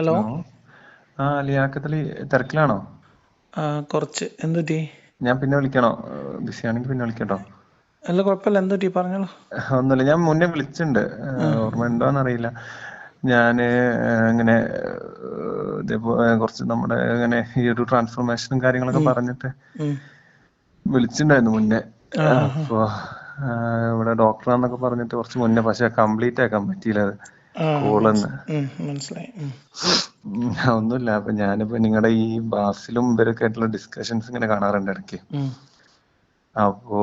Hello? ആ ലിയാക്കത്തലി തിരക്കിലാണോ? കുറച്ച്. എന്തുറ്റി ഞാൻ പിന്നെ വിളിക്കണോ? ബിസി ആണെങ്കിൽ പിന്നെ വിളിക്കട്ടോ. അല്ല കുഴപ്പമില്ല എന്തുറ്റി പറഞ്ഞോളൂ. ഒന്നുമില്ല. ഞാൻ മുന്നേ വിളിച്ചിട്ടുണ്ട്. ഓർമ്മ ഉണ്ടോന്ന് അറിയില്ല. ഞാൻ ഇങ്ങനെ ഇതേപോലെ കുറച്ച് നമ്മുടെ ഇങ്ങനെ ഈ ഒരു ട്രാൻസ്ഫോർമേഷനും കാര്യങ്ങളൊക്കെ പറഞ്ഞിട്ട്. വിളിച്ചിട്ടുണ്ടായിരുന്നു മുന്നേ. അപ്പോ ഇവിടെ ഡോക്ടർ ആണെന്നൊക്കെ ഇവിടെ ഡോക്ടറാന്നൊക്കെ പറഞ്ഞിട്ട് കുറച്ച് മുന്നേ. പക്ഷെ കംപ്ലീറ്റ് ആക്കാൻ പറ്റിയില്ല അത്. കോളൊന്ന് മനസ്സിലായി ഒന്നുമില്ല. അപ്പൊ ഞാനിപ്പോ നിങ്ങളുടെ ഈ ബാസിലും ഇവരൊക്കെ ആയിട്ടുള്ള ഡിസ്കഷൻസ് ഇങ്ങനെ കാണാറുണ്ട് ഇടയ്ക്ക്. അപ്പോ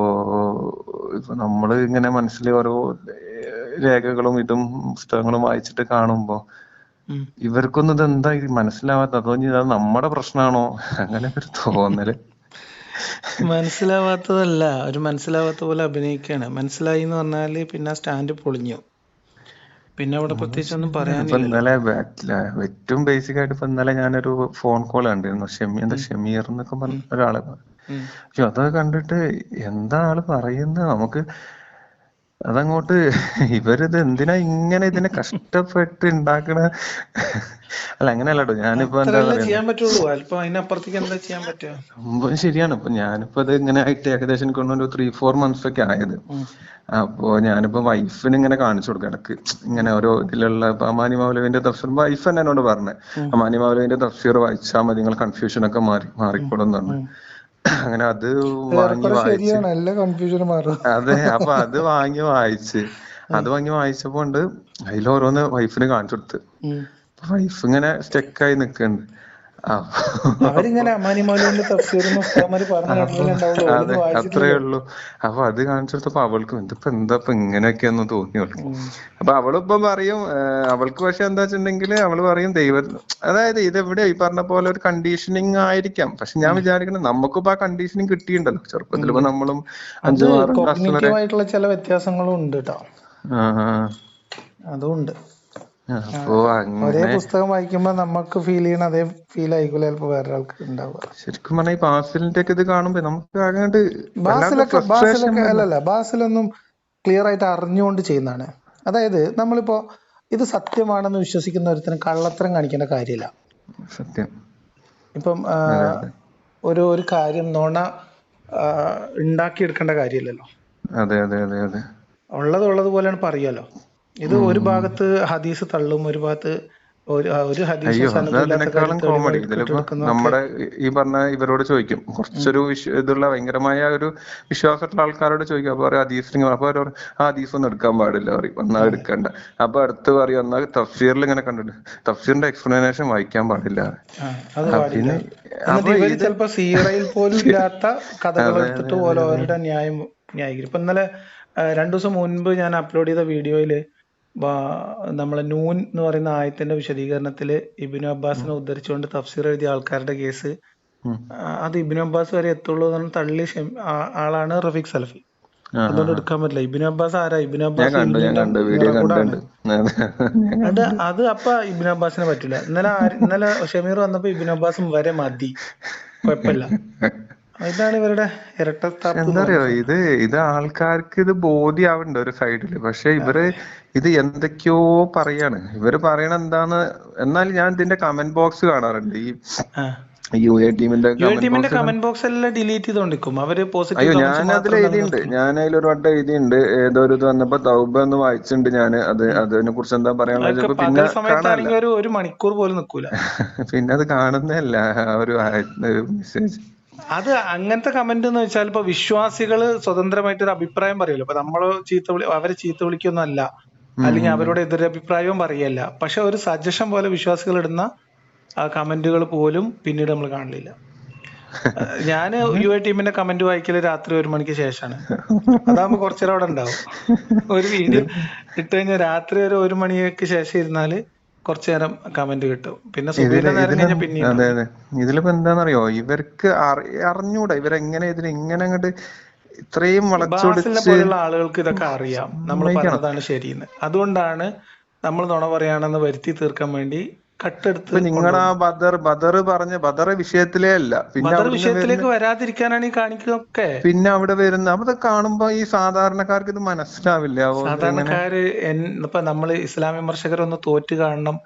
ഇപ്പൊ നമ്മൾ ഇങ്ങനെ മനസ്സിൽ ഓരോ രേഖകളും ഇതും പുസ്തകങ്ങളും വായിച്ചിട്ട് കാണുമ്പോ. ഇവർക്കൊന്നും ഇത് എന്താ ഇത് മനസ്സിലാവാത്ത? അതോ ഇത് നമ്മുടെ പ്രശ്നമാണോ അങ്ങനെ ഒരു തോന്നൽ. മനസ്സിലാവാത്തതല്ല. ഒരു മനസ്സിലാവാത്ത പോലെ അഭിനയിക്കാണ്. മനസ്സിലായി എന്ന് പറഞ്ഞാൽ പിന്നെ സ്റ്റാൻഡ് പൊളിഞ്ഞു. പിന്നെ അവിടെ പ്രത്യേകിച്ച് ഒന്നും പറയാനില്ല ഇന്നലെ ബാക്കില ഏറ്റവും ബേസിക് ആയിട്ട് ഇപ്പൊ ഇന്നലെ ഞാനൊരു ഫോൺ കോൾ കണ്ടിരുന്നു. ഷെമി എന്താ ഷെമീർ എന്നൊക്കെ പറഞ്ഞ ഒരാൾ. പക്ഷെ അതൊക്കെ കണ്ടിട്ട് എന്താ ആൾ പറയുന്നത് നമുക്ക് അതങ്ങോട്ട് ഇവരിത് എന്തിനാ ഇങ്ങനെ ഇതിനെ കഷ്ടപ്പെട്ട് ഉണ്ടാക്കണ അല്ല അങ്ങനെയല്ല കേട്ടോ ഞാനിപ്പോ എന്താ പറയാ സംഭവം ശരിയാണ്. ഇപ്പൊ ഞാനിപ്പോ ഇത് ഇങ്ങനെ ആയിട്ട് ഏകദേശം ഒരു ത്രീ ഫോർ മന്ത്സ് ഒക്കെ ആയത്. അപ്പോ ഞാനിപ്പോ വൈഫിന് ഇങ്ങനെ കാണിച്ചു കൊടുക്കും. ഇടയ്ക്ക് ഇങ്ങനെ ഓരോ ഇതിലുള്ള അമാനി മൗലവിന്റെ തഫ്സീർ വൈഫ് തന്നെ എന്നോട് പറഞ്ഞേ. അമാനി മൗലവിന്റെ തഫ്സീർ വായിച്ചാൽ മതി നിങ്ങൾ കൺഫ്യൂഷൻ ഒക്കെ മാറി മാറിക്കോളും എന്ന് പറഞ്ഞു. അങ്ങനെ അത് വാങ്ങി വായിച്ച്. നല്ല കൺഫ്യൂഷൻ മാറും. അതെ അപ്പൊ അത് വാങ്ങി വായിച്ച്. അത് വാങ്ങി വായിച്ചപ്പോ ഉണ്ട് അതിൽ ഓരോന്ന് വൈഫിന് കാണിച്ചു കൊടുത്ത്. വൈഫ് ഇങ്ങനെ സ്റ്റെക്കായി നിക്കുന്നുണ്ട് അവരിങ്ങനെ അമാനി തഫ്സീറിന് പറഞ്ഞു അത്രേ ഉള്ളൂ. അപ്പൊ അത് കാണിച്ചെടുത്തപ്പോ അവൾക്ക് ഇതിപ്പോ എന്താ ഇപ്പൊ ഇങ്ങനെയൊക്കെയെന്ന് തോന്നി അവൾക്ക്. അപ്പൊ അവളിപ്പം പറയും അവൾക്ക് പക്ഷെ എന്താ വെച്ചിട്ടുണ്ടെങ്കിൽ അവൾ പറയും ദൈവ അതായത് ഇത് എവിടെ ഈ പറഞ്ഞ പോലെ ഒരു കണ്ടീഷനിങ് ആയിരിക്കാം. പക്ഷെ ഞാൻ വിചാരിക്കുന്നത് നമുക്കിപ്പോ ആ കണ്ടീഷനിങ് കിട്ടിയിട്ടുണ്ടല്ലോ. ചെറുപ്പത്തിൽ ഇപ്പൊ നമ്മളും അഞ്ചു ആറും ചില വ്യത്യാസങ്ങളും ഉണ്ട് കേട്ടോ ആ ഒരേ പുസ്തകം വായിക്കുമ്പോ നമുക്ക് ഫീൽ ചെയ്യണ അതേ ഫീൽ ആയിരിക്കില്ല ചിലപ്പോ വേറൊരാൾക്ക് ഉണ്ടാവുക. ശരിക്കും പറഞ്ഞാൽ ഈ പാസിലിന്റെ ഒക്കെ ഇത് കാണുമ്പോ നമുക്ക് ആകാണ്ട് ബാസിലൊക്കെ ബാസിലൊക്കെ അല്ലല്ല ബാസിലൊന്നും ക്ലിയർ ആയിട്ട് അറിഞ്ഞുകൊണ്ട് ചെയ്യുന്നതാണ്. അതായത് നമ്മളിപ്പോ ഇത് സത്യമാണെന്ന് വിശ്വസിക്കുന്ന ഒരുത്തിന് കള്ളത്തരം കാണിക്കേണ്ട കാര്യമില്ല. സത്യം. ഇപ്പം ഒരു ഒരു കാര്യം നോണ ഉണ്ടാക്കിയെടുക്കേണ്ട കാര്യമില്ലല്ലോ. അതെ അതെ അതെ അതെ. ഉള്ളത് ഉള്ളത് പോലെയാണ് പറയാലോ ഇത് ഒരു ഭാഗത്ത് ഹദീസ് തള്ളും ഒരു ഭാഗത്ത് അയ്യോ അതിനേക്കാളും കോമഡി ഇതിലിപ്പോ നമ്മുടെ ഈ പറഞ്ഞ ഇവരോട് ചോദിക്കും. കുറച്ചൊരു ഇതുള്ള ഭയങ്കരമായ ഒരു വിശ്വാസമുള്ള ആൾക്കാരോട് ചോദിക്കും. അപ്പൊ പറയും ഹദീസിന് അപ്പൊ പറയും ആ ഹദീസ് ഒന്നും എടുക്കാൻ പാടില്ല. പറയും എന്നാ എടുക്കണ്ട. അപ്പൊ അടുത്ത് പറയും എന്നാ തഫ്സീറിൽ ഇങ്ങനെ കണ്ടിട്ട് തഫ്സീറിന്റെ എക്സ്പ്ലനേഷൻ വായിക്കാൻ പാടില്ല. പിന്നെ ചിലപ്പോ സീറയിൽ പോലും ഇല്ലാത്ത കഥകൾ എടുത്തിട്ട് ന്യായം ന്യായീകരിക്കും. ഇപ്പൊ ഇന്നലെ രണ്ടു ദിവസം മുൻപ് ഞാൻ അപ്ലോഡ് ചെയ്ത വീഡിയോയിൽ നമ്മളെ നൂൻ എന്ന് പറയുന്ന ആയത്തിന്റെ വിശദീകരണത്തിൽ ഇബിനു അബ്ബാസിനെ ഉദ്ധരിച്ചുകൊണ്ട് തഫ്സീർ എഴുതിയ ആൾക്കാരുടെ കേസ്. അത് ഇബിനു അബ്ബാസ് വരെ എത്തുള്ളൂ എന്ന് തള്ളി ആളാണ് റഫീഖ് സലഫി. അതുകൊണ്ട് എടുക്കാൻ പറ്റില്ല. ഇബിനു അബ്ബാസ് ആരാ? ഇബിനു അബ്ബാസ് അത്. അത് അപ്പൊ ഇബിനു അബ്ബാസിനെ പറ്റില്ല ഇന്നലെ ആര്- ഇന്നലെ ഷമീർ വന്നപ്പോ ഇബിനു അബ്ബാസും വരെ മതി. കുഴപ്പമില്ല. ഇതാണ് ഇവരുടെ ഇരട്ട എന്ന് എന്താ പറയുന്ന അറിയോ ഇത് ഇത് ആൾക്കാർക്ക് ഇത് ബോധ്യാവുന്നുണ്ട് ഒരു സൈഡിൽ. പക്ഷെ ഇവർ ഇത് എന്തൊക്കെയോ പറയാണ്. ഇവർ പറയണ എന്താന്ന് എന്നാൽ ഞാൻ ഇതിന്റെ കമന്റ് ബോക്സ് കാണാറുണ്ട്. ഈ യു എ ടീമിന്റെ കമന്റ് ടീമിന്റെ കമന്റ് ബോക്സ് എല്ലാം ഡിലീറ്റ് ചെയ്തോണ്ടിരിക്കും. അവർ അയ്യോ ഞാൻ അതിൽ എഴുതിയിട്ടുണ്ട് ഞാൻ അതിൽ ഒരു വട്ടം എഴുതിയിട്ടുണ്ട് ഏതോ ഒരു ഇത് വന്നപ്പോ തൗബ എന്ന് വായിച്ചിട്ടുണ്ട് ഞാൻ അത് അതിനെ കുറിച്ച് എന്താ പറയാനുള്ളത് പിന്നെ ഒരു ഒരു മണിക്കൂർ പോലും നിക്കൂല. പിന്നെ അത് കാണുന്നതല്ല. ഒരു മെസ്സേജ് അത് അങ്ങനത്തെ കമന്റ് എന്ന് വെച്ചാൽ ഇപ്പൊ വിശ്വാസികൾ സ്വതന്ത്രമായിട്ട് ഒരു അഭിപ്രായം പറയുമല്ലോ ഇപ്പൊ നമ്മൾ ചീത്ത വിളി അവരെ ചീത്ത വിളിക്കൊന്നും അല്ല അല്ലെങ്കിൽ അവരോട് എതിരഭിപ്രായവും പറയല്ല. പക്ഷെ ഒരു സജഷൻ പോലെ വിശ്വാസികൾ ഇടുന്ന ആ കമന്റുകൾ പോലും പിന്നീട് നമ്മൾ കാണില്ല ഞാൻ യു എ ടീമിന്റെ കമന്റ് വായിക്കൽ രാത്രി ഒരു മണിക്ക് ശേഷമാണ്. അതാകുമ്പോ കുറച്ചേരം അവിടെ ഉണ്ടാവും. ഒരു വീഡിയോ ഇട്ട് കഴിഞ്ഞാൽ രാത്രി ഒരു ഒരു മണിക്ക് ശേഷം ഇരുന്നാൽ കുറച്ചു നേരം കമന്റ് കിട്ടും. പിന്നെ അതെ അതെ. ഇതിലിപ്പോ എന്താന്നറിയോ? ഇവർക്ക് അറി- അറിഞ്ഞൂടാ. ഇവരെങ്ങനെ ഇതിന് ഇങ്ങനെ അങ്ങോട്ട് ഇത്രയും ബാസിലിനെ വളച്ചൊടിച്ച് പോലുള്ള ആളുകൾക്ക് ഇതൊക്കെ അറിയാം. നമ്മൾ പറഞ്ഞതാണ് ശരിയെന്ന്. അതുകൊണ്ടാണ് നമ്മൾ നുണ പറയാണെന്ന് വരുത്തി തീർക്കാൻ വേണ്ടി കട്ടെടുത്ത് നിങ്ങളുടെ ആ ബദർ ബദർ പറഞ്ഞ ബദർ വിഷയത്തിലേ അല്ല. പിന്നെ വിഷയത്തിലേക്ക് വരാതിരിക്കാനാണ് ഈ കാണിക്കുന്നതൊക്കെ. പിന്നെ അവിടെ വരുന്ന അത് കാണുമ്പോ ഈ സാധാരണക്കാർക്ക് ഇത് മനസ്സിലാവില്ല. സാധാരണക്കാര് ഇപ്പൊ നമ്മൾ ഇസ്ലാം വിമർശകരൊന്ന് തോറ്റ് കാണണം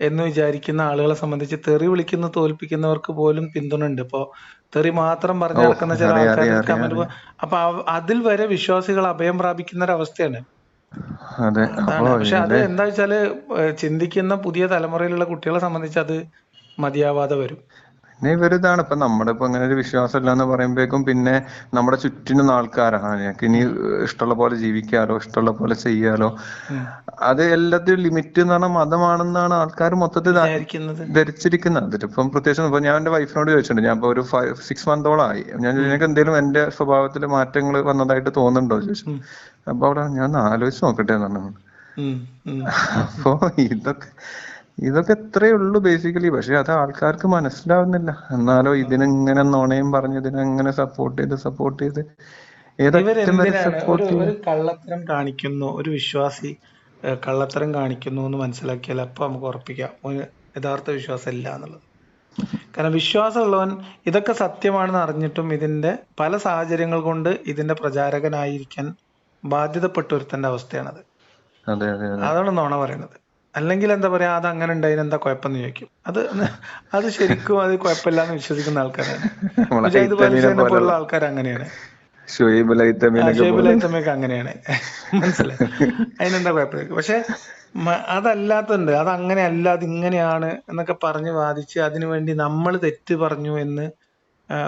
എന്ന് വിചാരിക്കുന്ന ആളുകളെ സംബന്ധിച്ച് തെറി വിളിക്കുന്ന തോൽപ്പിക്കുന്നവർക്ക് പോലും പിന്തുണ ഉണ്ട് ഇപ്പോ തെറി മാത്രം പറഞ്ഞു നടക്കുന്ന ചില ആൾക്കാർ കമന്റ് അപ്പൊ അതിൽ വരെ വിശ്വാസികൾ അഭയം പ്രാപിക്കുന്ന ഒരു അവസ്ഥയാണ് അതെ. പക്ഷെ അത് എന്താ വെച്ചാൽ ചിന്തിക്കുന്ന പുതിയ തലമുറയിലുള്ള കുട്ടികളെ സംബന്ധിച്ച് അത് മതിയാവാതെ വരും. പിന്നെ ഇവരിതാണ്. ഇപ്പൊ നമ്മുടെ ഇപ്പൊ അങ്ങനെ ഒരു വിശ്വാസം ഇല്ല എന്ന് പറയുമ്പോഴേക്കും പിന്നെ നമ്മുടെ ചുറ്റിനും ആൾക്കാരാണ്. ഞങ്ങൾക്ക് ഇനി ഇഷ്ടമുള്ള പോലെ ജീവിക്കാലോ ഇഷ്ടമുള്ള പോലെ ചെയ്യാലോ. അത് എല്ലാത്തിനും ലിമിറ്റ് എന്ന് പറഞ്ഞാൽ മതമാണെന്നാണ് ആൾക്കാർ മൊത്തത്തിൽ ധരിച്ചിരിക്കുന്നത്. അതിലിപ്പം പ്രത്യേകിച്ച് ഇപ്പൊ ഞാൻ എന്റെ വൈഫിനോട് ചോദിച്ചിട്ടുണ്ട്. ഞാൻ ഇപ്പൊ ഒരു ഫൈവ് സിക്സ് മന്തോളായി ഞാൻ നിനക്ക് എന്തെങ്കിലും എന്റെ സ്വഭാവത്തിൽ മാറ്റങ്ങൾ വന്നതായിട്ട് തോന്നുന്നുണ്ടോ? ചോദിച്ചു. അപ്പൊ അവിടെ ഞാൻ ഒന്ന് ആലോചിച്ച് നോക്കട്ടെ എന്ന് പറഞ്ഞു. അപ്പോ ഇതൊക്കെ ഇതൊക്കെ ഇത്രേ ഉള്ളൂ ബേസിക്കലി പക്ഷെ അത് ആൾക്കാർക്ക് മനസ്സിലാവുന്നില്ല. എന്നാലോ ഇതിനെങ്ങനെ നുണയും പറഞ്ഞ് ഇതിനെങ്ങനെ സപ്പോർട്ട് ചെയ്ത് സപ്പോർട്ട് ചെയ്ത് ഒരു കള്ളത്തരം കാണിക്കുന്നു ഒരു വിശ്വാസി കള്ളത്തരം കാണിക്കുന്നു എന്ന് മനസ്സിലാക്കിയാൽ അപ്പൊ നമുക്ക് ഉറപ്പിക്കാം. യഥാർത്ഥ വിശ്വാസം ഇല്ല എന്നുള്ളത്. കാരണം വിശ്വാസമുള്ളവൻ ഇതൊക്കെ സത്യമാണെന്ന് അറിഞ്ഞിട്ടും ഇതിന്റെ പല സാഹചര്യങ്ങൾ കൊണ്ട് ഇതിന്റെ പ്രചാരകനായിരിക്കാൻ ബാധ്യതപ്പെട്ടു ഒരുത്തന്റെ അവസ്ഥയാണത്. അതെ അതെ അതെ. അതാണ് നോണ പറയുന്നത്. അല്ലെങ്കിൽ എന്താ പറയാ അത് അങ്ങനെ ഉണ്ടായിന് എന്താ കുഴപ്പമെന്ന് ചോദിക്കും. അത് അത് ശരിക്കും അത് കുഴപ്പമില്ലാന്ന് വിശ്വസിക്കുന്ന ആൾക്കാരാണ്. പോലുള്ള ആൾക്കാർ അങ്ങനെയാണ്. അങ്ങനെയാണ്. മനസ്സിലായി. അതിനെന്താ കുഴപ്പമില്ല. പക്ഷെ അതല്ലാത്തുണ്ട് അത് അങ്ങനെ അല്ല അത് ഇങ്ങനെയാണ് എന്നൊക്കെ പറഞ്ഞ് വാദിച്ച് അതിനുവേണ്ടി നമ്മൾ തെറ്റ് പറഞ്ഞു എന്ന്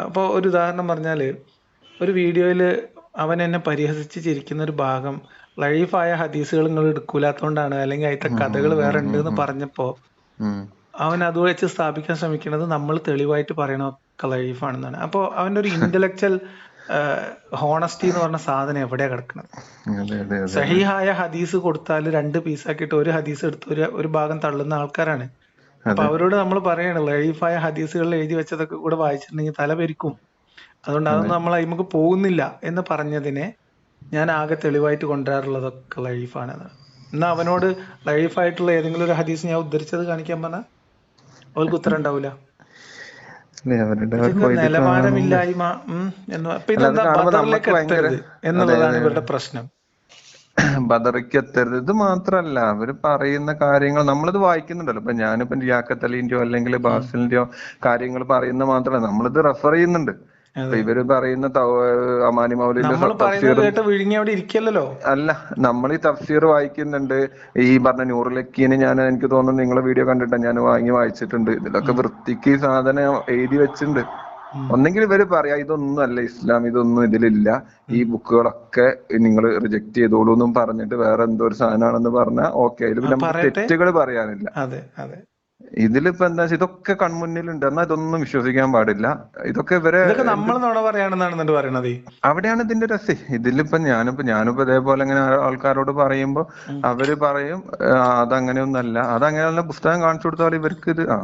അപ്പൊ ഒരു ഉദാഹരണം പറഞ്ഞാൽ ഒരു വീഡിയോയിൽ അവൻ എന്നെ പരിഹസിച്ച് ചിരിക്കുന്ന ഒരു ഭാഗം ലൈഫായ ഹദീസുകൾ നിങ്ങൾ എടുക്കൂലാത്തോണ്ടാണ് അല്ലെങ്കിൽ അതിന്റെ കഥകൾ വേറെ ഉണ്ട് എന്ന് പറഞ്ഞപ്പോ അവൻ അത് വെച്ച് സ്ഥാപിക്കാൻ ശ്രമിക്കുന്നത് നമ്മൾ തെളിവായിട്ട് പറയണൊക്കെ ലൈഫാണെന്നാണ്. അപ്പോ അവന്റെ ഒരു ഇന്റലക്ച്വൽ ഹോണസ്റ്റി എന്ന് പറഞ്ഞ സാധനം എവിടെയാ കിടക്കുന്നത് സഹിഹായ ഹദീസ് കൊടുത്താൽ രണ്ട് പീസാക്കിയിട്ട് ഒരു ഹദീസ് എടുത്ത് ഒരു ഒരു ഭാഗം തള്ളുന്ന ആൾക്കാരാണ്. അപ്പൊ അവരോട് നമ്മൾ പറയണ ലൈഫായ ഹദീസുകളിൽ എഴുതി വെച്ചതൊക്കെ കൂടെ വായിച്ചിട്ടുണ്ടെങ്കിൽ തല പെരിക്കും. അതുകൊണ്ട് അതൊന്നും നമ്മൾ അതിമുക്ക് പോകുന്നില്ല എന്ന് പറഞ്ഞതിനെ ഞാൻ ആകെ തെളിവായിട്ട് കൊണ്ടുവരാറുള്ളതൊക്കെ ലൈഫാണെന്ന് എന്നാ അവനോട് ലൈഫായിട്ടുള്ള ഏതെങ്കിലും ഒരു ഹദീസ് ഞാൻ ഉദ്ധരിച്ചത് കാണിക്കാൻ പറഞ്ഞാൽ അവൾക്ക് ഉത്തരം ഉണ്ടാവില്ല പോയിട്ട് നിലവാരമില്ലായ്മ എന്നുള്ളതാണ് ഇവരുടെ പ്രശ്നം. ബദറിക്ക് എത്തരുത്. ഇത് മാത്രല്ല അവർ പറയുന്ന കാര്യങ്ങൾ നമ്മളിത് വായിക്കുന്നുണ്ടല്ലോ. ഇപ്പൊ ഞാനിപ്പോ അലിന്റെയോ അല്ലെങ്കിൽ ബാസിലിന്റെയോ കാര്യങ്ങൾ പറയുന്നത് മാത്രമല്ല നമ്മളിത് റെഫർ ചെയ്യുന്നുണ്ട്. ഇവർ പറയുന്ന അമാനി മൗലിന്റെ വിഴുങ്ങി അവിടെ ഇരിക്കല്ലോ അല്ല നമ്മൾ ഈ തഫ്സീർ വായിക്കുന്നുണ്ട്. ഈ പറഞ്ഞ നൂറിലക്കീന് ഞാൻ എനിക്ക് തോന്നുന്നു നിങ്ങളെ വീഡിയോ കണ്ടിട്ട് ഞാൻ വാങ്ങി വായിച്ചിട്ടുണ്ട്. ഇതിലൊക്കെ വൃത്തിക്ക് സാധനം എഴുതി വെച്ചിട്ടുണ്ട്. ഒന്നെങ്കിൽ ഇവർ പറയാ ഇതൊന്നും അല്ല ഇസ്ലാം ഇതൊന്നും ഇതിലില്ല. ഈ ബുക്കുകളൊക്കെ നിങ്ങൾ റിജക്ട് ചെയ്തോളൂ എന്നും പറഞ്ഞിട്ട് വേറെ എന്തോ ഒരു സാധനമാണെന്ന് പറഞ്ഞാൽ ഓക്കെ അതിൽ പിന്നെ തെറ്റുകൾ പറയാനില്ല. അതെ അതെ. ഇതിലിപ്പോ എന്താ വെച്ചാ ഇതൊക്കെ കൺമുന്നിലുണ്ട്. എന്നാൽ ഇതൊന്നും വിശ്വസിക്കാൻ പാടില്ല. ഇതൊക്കെ ഇവരെ നമ്മൾ നുണ പറയാണെന്നാണ് പറയണത്. അവിടെയാണ് ഇതിന്റെ രസം. ഇതിലിപ്പോ ഞാനിപ്പോ ഞാനിപ്പോ ഇതേപോലെ ഇങ്ങനെ ആൾക്കാരോട് പറയുമ്പോ അവർ പറയും അതങ്ങനെയൊന്നല്ല. അതങ്ങനെയുള്ള പുസ്തകം കാണിച്ചു കൊടുത്താൽ ഇവർക്ക് ഇത് ആ.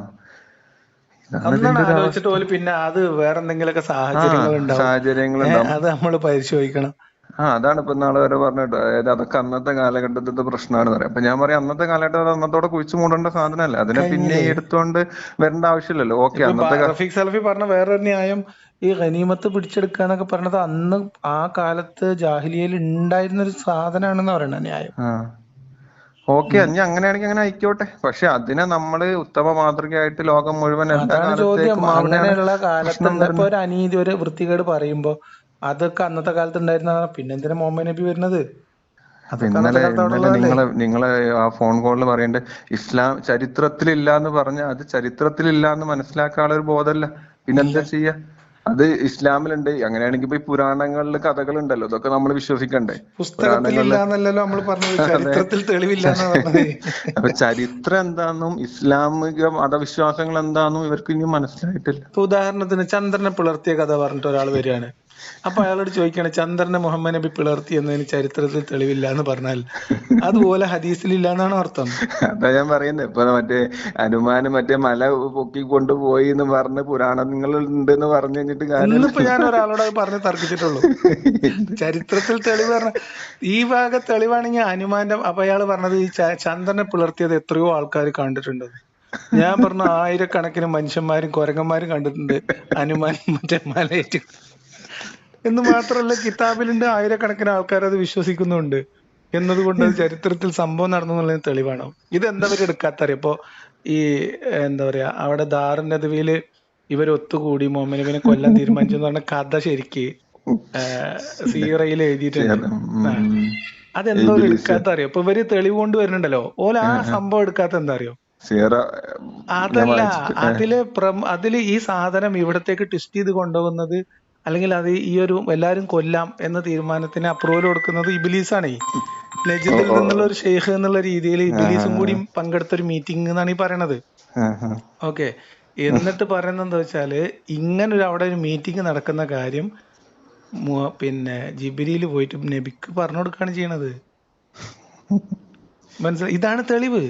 ആലോചിച്ചിട്ട് പോലും പിന്നെ അത് വേറെ എന്തെങ്കിലുമൊക്കെ സാഹചര്യങ്ങൾ സാഹചര്യങ്ങളുണ്ടാവും. അത് നമ്മൾ പരിശോധിക്കണം. ആ അതാണ് ഇപ്പൊ നാളെ വരെ പറഞ്ഞിട്ട്. അതായത് അതൊക്കെ അന്നത്തെ കാലഘട്ടത്തിന്റെ പ്രശ്നമാണെന്ന് പറയാം അപ്പൊ ഞാൻ പറയാം അന്നത്തെ കാലഘട്ടം അത് അന്നത്തോടെ കുഴിച്ചു മൂടേണ്ട സാധനമല്ല. അതിനെ പിന്നെ എടുത്തോണ്ട് വരേണ്ട ആവശ്യമില്ലല്ലോ. ഓക്കെ അന്നത്തെ റഫീഖ് സലഫി പറഞ്ഞ വേറൊരു ന്യായം ഈ ഖനീമത്ത് പിടിച്ചെടുക്കുക എന്നൊക്കെ പറഞ്ഞത് അന്ന് ആ കാലത്ത് ജാഹിലിയയിൽ ഉണ്ടായിരുന്ന ഒരു സാധനമാണെന്ന് പറയണ ന്യായം. ഓക്കെ ഇനി അങ്ങനെയാണെങ്കിൽ അങ്ങനെ ആയിക്കോട്ടെ. പക്ഷെ അതിനെ നമ്മൾ ഉത്തമ മാതൃകയായിട്ട് ലോകം മുഴുവൻ ചോദ്യം. അങ്ങനെയുള്ള കാലത്ത് ഒരു അനീതി ഒരു വൃത്തികേട് പറയുമ്പോ അതൊക്കെ അന്നത്തെ കാലത്ത് ഉണ്ടായിരുന്നതാണ് പിന്നെ എന്തിനാ മുഹമ്മദ് നബി വരുന്നത്? അപ്പൊ ഇന്നലെ ഇന്നലെ നിങ്ങളെ നിങ്ങളെ ആ ഫോൺ കോളിൽ പറയേണ്ട ഇസ്ലാം ചരിത്രത്തിലില്ല എന്ന് പറഞ്ഞ അത് ചരിത്രത്തിലില്ല എന്ന് മനസ്സിലാക്കാനുള്ള ഒരു ബോധമല്ല പിന്നെന്താ ചെയ്യാ? അത് ഇസ്ലാമിലുണ്ട്. അങ്ങനെയാണെങ്കിൽ ഇപ്പൊ ഈ പുരാണങ്ങളിൽ കഥകളുണ്ടല്ലോ. ഇതൊക്കെ നമ്മൾ വിശ്വസിക്കണ്ടേ? അപ്പൊ ചരിത്രം എന്താണെന്നും ഇസ്ലാമിക മതവിശ്വാസങ്ങൾ എന്താണെന്നും ഇവർക്ക് ഇനി മനസ്സിലായിട്ടില്ല. ഉദാഹരണത്തിന് ചന്ദ്രനെ പിളർത്തിയ കഥ പറഞ്ഞിട്ട് ഒരാൾ വരികയാണ്. അപ്പൊ അയാളോട് ചോദിക്കുകയാണ് ചന്ദ്രനെ മുഹമ്മദ് നബി പിളർത്തി എന്നതിന് ചരിത്രത്തിൽ തെളിവില്ല എന്ന് പറഞ്ഞാൽ അതുപോലെ ഹദീസിലില്ല എന്നാണ് അർത്ഥം? അതാ ഞാൻ പറയുന്നത് ഇപ്പൊ മറ്റേ ഹനുമാൻ മറ്റേ മല പൊക്കി കൊണ്ടുപോയി എന്ന് പറഞ്ഞ് പുരാണങ്ങൾ ഉണ്ട് എന്ന് പറഞ്ഞു കഴിഞ്ഞിട്ട് ഇന്നിപ്പോ ഞാൻ ഒരാളോട് അത് പറഞ്ഞ് തർക്കിച്ചിട്ടുള്ളൂ. ചരിത്രത്തിൽ തെളിവ് പറഞ്ഞ ഈ ഭാഗ തെളിവാണെങ്കിൽ ഹനുമാന്റെ അപ്പൊ അയാൾ പറഞ്ഞത് ഈ ചന്ദ്രനെ പിളർത്തിയത് എത്രയോ ആൾക്കാർ കണ്ടിട്ടുണ്ട്. ഞാൻ പറഞ്ഞ ആയിരക്കണക്കിന് മനുഷ്യന്മാരും കുരങ്ങന്മാരും കണ്ടിട്ടുണ്ട് ഹനുമാൻ മറ്റേ മലയേറ്റ് എന്ന് മാത്രമല്ല കിതാബിലിന്റെ ആയിരക്കണക്കിന് ആൾക്കാർ അത് വിശ്വസിക്കുന്നുണ്ട്. എന്നതുകൊണ്ട് ചരിത്രത്തിൽ സംഭവം നടന്നു എന്നുള്ളതിന് തെളിവാണ്. ഇത് ഇതെന്താ എടുക്കാത്ത എടുക്കാത്തറിയ? ഇപ്പോ ഈ എന്താ പറയാ അവിടെ ദാറുന്നതുവിൽ ഇവർ ഒത്തുകൂടി മുഹമ്മദ് നബിനെ കൊല്ലാൻ തീരുമാനിച്ചു എന്ന് പറഞ്ഞ കഥ ശരിക്ക് സീറയിൽ എഴുതിയിട്ടുണ്ട്. അതെന്തോ എടുക്കാത്ത അറിയോ ഇപ്പൊ ഇവർ തെളിവ് കൊണ്ട് വരുന്നുണ്ടല്ലോ. ഓല ആ സംഭവം എടുക്കാത്ത എന്താ അറിയോ അതല്ല അതിൽ അതിൽ ഈ സാധനം ഇവിടത്തേക്ക് ട്വിസ്റ്റ് ചെയ്ത് കൊണ്ടുപോകുന്നത് അല്ലെങ്കിൽ അത് ഈ ഒരു എല്ലാരും കൊല്ലാം എന്ന തീരുമാനത്തിന് അപ്രൂവൽ കൊടുക്കുന്നത് ഇബിലീസാണ്. നജിദിൽ നിന്നുള്ള ഒരു ഷെയ്ഖ് എന്നുള്ള രീതിയിൽ ഇബിലീസും കൂടി പങ്കെടുത്ത ഒരു മീറ്റിംഗ് എന്നാണ് ഈ പറയണത്. ഓക്കെ. എന്നിട്ട് പറയുന്നത് എന്താ വെച്ചാൽ ഇങ്ങനെ ഒരു അവിടെ ഒരു മീറ്റിംഗ് നടക്കുന്ന കാര്യം പിന്നെ ജിബിരിയിൽ പോയിട്ട് നബിക്ക് പറഞ്ഞു കൊടുക്കുകയാണ് ചെയ്യണത്. മനസ്സിലായി? ഇതാണ് തെളിവ്.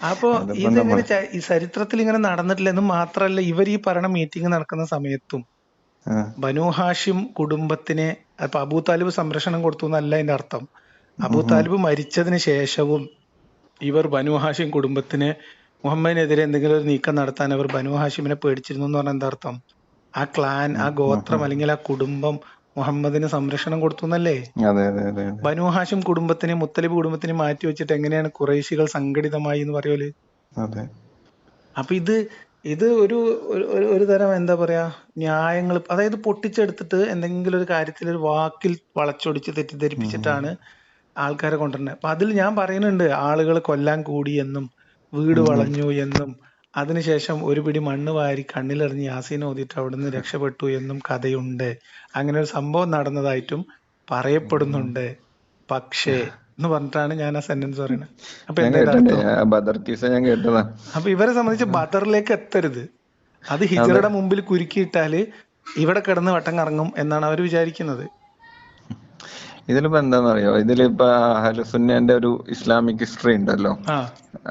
അപ്പോ ഇതെങ്ങനെ ഈ ചരിത്രത്തിൽ ഇങ്ങനെ നടന്നിട്ടില്ല എന്ന് മാത്രല്ല ഇവർ ഈ പറയണ മീറ്റിംഗ് നടക്കുന്ന സമയത്തും. ബനു ഹാഷിം കുടുംബത്തിനെ അപ്പൊ അബൂ താലിബ് സംരക്ഷണം കൊടുത്തു എന്നല്ല അതിന്റെ അർത്ഥം. അബൂ താലിബ് മരിച്ചതിന് ശേഷവും ഇവർ ബനു ഹാഷിം കുടുംബത്തിന് മുഹമ്മദിനെതിരെ എന്തെങ്കിലും ഒരു നീക്കം നടത്താൻ അവർ ബനു ഹാഷിമിനെ പേടിച്ചിരുന്നു എന്ന് പറഞ്ഞാൽ എന്താ അർത്ഥം? ആ ക്ലാൻ ആ ഗോത്രം അല്ലെങ്കിൽ ആ കുടുംബം മുഹമ്മദിന് സംരക്ഷണം കൊടുത്തു എന്നല്ലേ? ബനു ഹാഷിം കുടുംബത്തിനെ മുത്തലിബ് കുടുംബത്തിനെ മാറ്റി വെച്ചിട്ട് എങ്ങനെയാണ് കുറേശികൾ സംഘടിതമായി എന്ന് പറയൽ? അപ്പൊ ഇത് ഇത് ഒരു ഒരു- തരം എന്താ പറയാ ന്യായങ്ങൾ അതായത് പൊട്ടിച്ചെടുത്തിട്ട് എന്തെങ്കിലും ഒരു കാര്യത്തിൽ ഒരു വാക്കിൽ വളച്ചൊടിച്ച് തെറ്റിദ്ധരിപ്പിച്ചിട്ടാണ് ആൾക്കാരെ കൊണ്ടുവരുന്നത്. അപ്പൊ അതിൽ ഞാൻ പറയുന്നുണ്ട് ആളുകൾ കൊല്ലാൻ കൂടി എന്നും വീട് വളഞ്ഞു എന്നും അതിനുശേഷം ഒരു പിടി മണ്ണ് വാരി കണ്ണിലെറിഞ്ഞ് യാസീൻ ഓതിയിട്ട് അവിടുന്ന് രക്ഷപ്പെട്ടു എന്നും കഥയുണ്ട്. അങ്ങനെ ഒരു സംഭവം നടന്നതായിട്ടും പറയപ്പെടുന്നുണ്ട്. പക്ഷേ എന്ന് പറഞ്ഞിട്ടാണ് ഞാൻ ആ സെന്റൻസ് പറയുന്നത്. അപ്പൊ ഞാൻ കേട്ടതാ. അപ്പൊ ഇവരെ സംബന്ധിച്ച് ബദറിലേക്ക് എത്തരുത്. അത് ഹിജറയുടെ മുമ്പിൽ കുരുക്കിയിട്ടാൽ ഇവിടെ കിടന്ന് വട്ടം കറങ്ങും എന്നാണ് അവർ വിചാരിക്കുന്നത്. ഇതിലിപ്പോ എന്താണെന്നറിയോ ഇതിലിപ്പോ ഒരു ഇസ്ലാമിക് ഹിസ്റ്ററി ഉണ്ടല്ലോ.